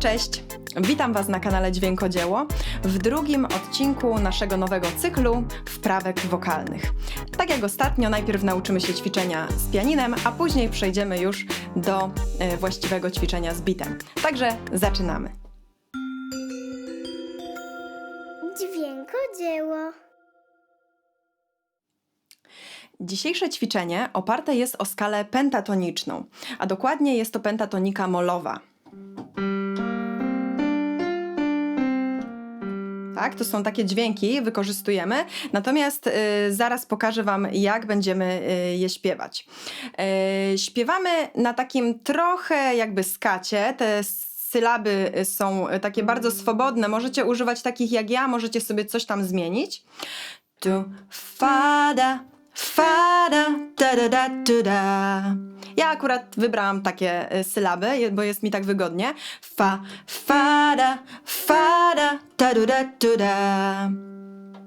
Cześć! Witam Was na kanale Dźwiękodzieło w drugim odcinku naszego nowego cyklu wprawek wokalnych. Tak jak ostatnio, najpierw nauczymy się ćwiczenia z pianinem, a później przejdziemy już do e, właściwego ćwiczenia z bitem. Także zaczynamy. Dźwiękodzieło. Dzisiejsze ćwiczenie oparte jest o skalę pentatoniczną, a dokładnie jest to pentatonika molowa. Tak, to są takie dźwięki, wykorzystujemy, natomiast y, zaraz pokażę Wam, jak będziemy y, je śpiewać. Y, śpiewamy na takim trochę jakby skacie, te sylaby są takie bardzo swobodne, możecie używać takich jak ja, możecie sobie coś tam zmienić. Tu, fada, fada, da da da da da. Ja akurat wybrałam takie sylaby, bo jest mi tak wygodnie. Fa, fada, fada, da da da da da.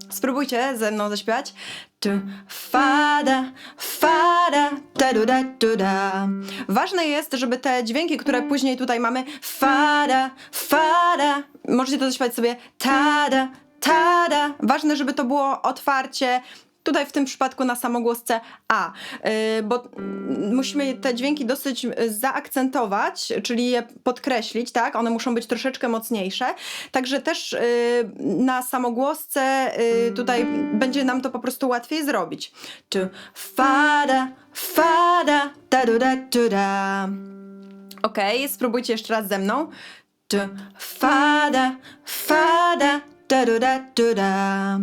Spróbujcie ze mną zaśpiewać. Tu, fada, fada, da da da da da. Ważne jest, żeby te dźwięki, które później tutaj mamy, fada, fada, możecie to zaśpiewać sobie tada, tada. Ważne, żeby to było otwarcie. Tutaj w tym przypadku na samogłosce A, yy, bo musimy te dźwięki dosyć y, zaakcentować, czyli je podkreślić, tak? One muszą być troszeczkę mocniejsze. Także też yy, na samogłosce tutaj będzie nam to po prostu łatwiej zrobić. Tu fada, fada, da da da da da. Ok, spróbujcie jeszcze raz ze mną. Tu fada, fada, da da da da da.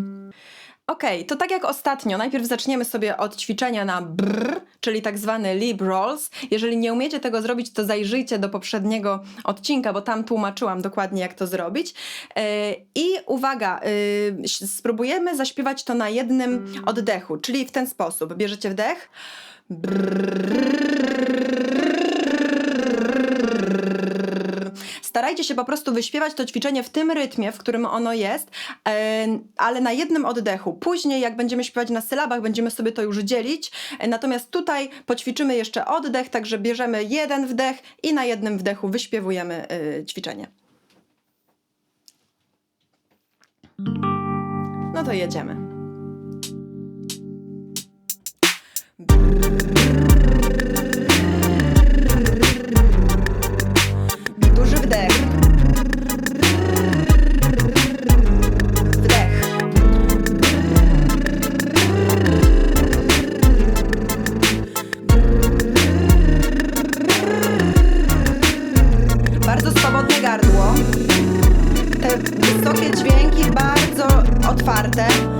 Okej, to tak jak ostatnio, najpierw zaczniemy sobie od ćwiczenia na brr, czyli tak zwany lip rolls. Jeżeli nie umiecie tego zrobić, to zajrzyjcie do poprzedniego odcinka, bo tam tłumaczyłam dokładnie, jak to zrobić. Yy, I uwaga, yy, ś- spróbujemy zaśpiewać to na jednym oddechu, czyli w ten sposób. Bierzecie wdech. Starajcie się po prostu wyśpiewać to ćwiczenie w tym rytmie, w którym ono jest, e, ale na jednym oddechu. Później, jak będziemy śpiewać na sylabach, będziemy sobie to już dzielić. E, Natomiast tutaj poćwiczymy jeszcze oddech, także bierzemy jeden wdech i na jednym wdechu wyśpiewujemy e, ćwiczenie. No to jedziemy. Duży otwarte.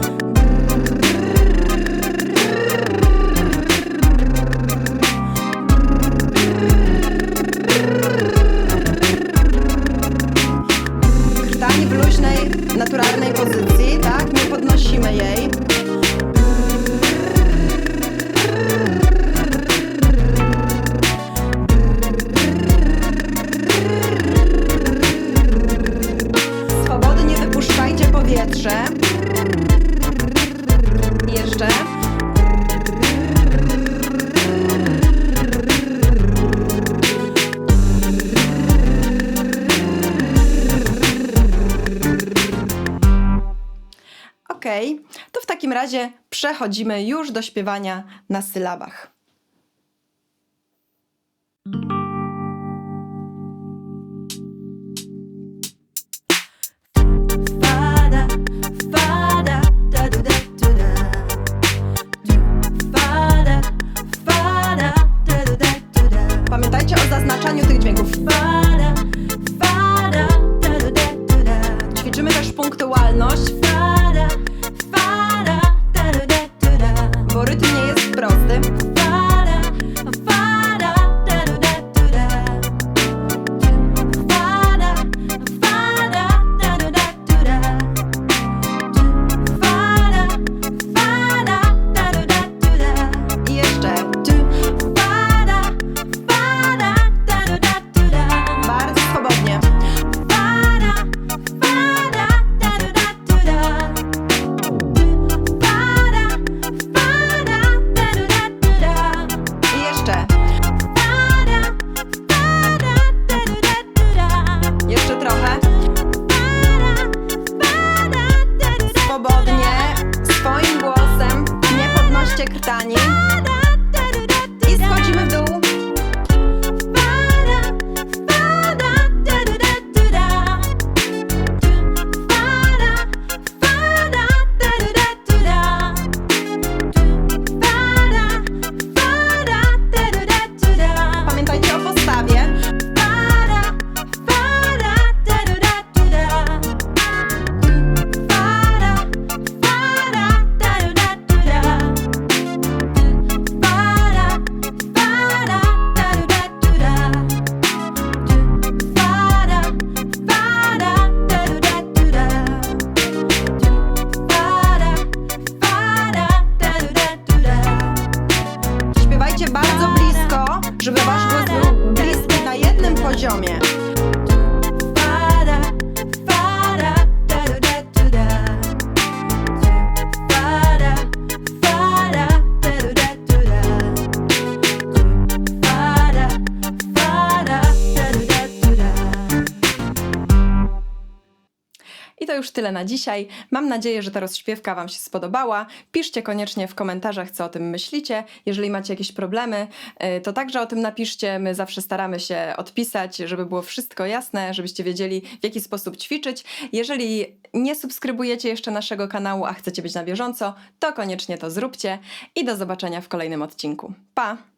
Powietrze. Jeszcze. Ok, to w takim razie przechodzimy już do śpiewania na sylabach. Fada, 上面。Prosty. Fada, już tyle na dzisiaj. Mam nadzieję, że ta rozśpiewka Wam się spodobała. Piszcie koniecznie w komentarzach, co o tym myślicie. Jeżeli macie jakieś problemy, y, to także o tym napiszcie. My zawsze staramy się odpisać, żeby było wszystko jasne, żebyście wiedzieli, w jaki sposób ćwiczyć. Jeżeli nie subskrybujecie jeszcze naszego kanału, a chcecie być na bieżąco, to koniecznie to zróbcie i do zobaczenia w kolejnym odcinku. Pa!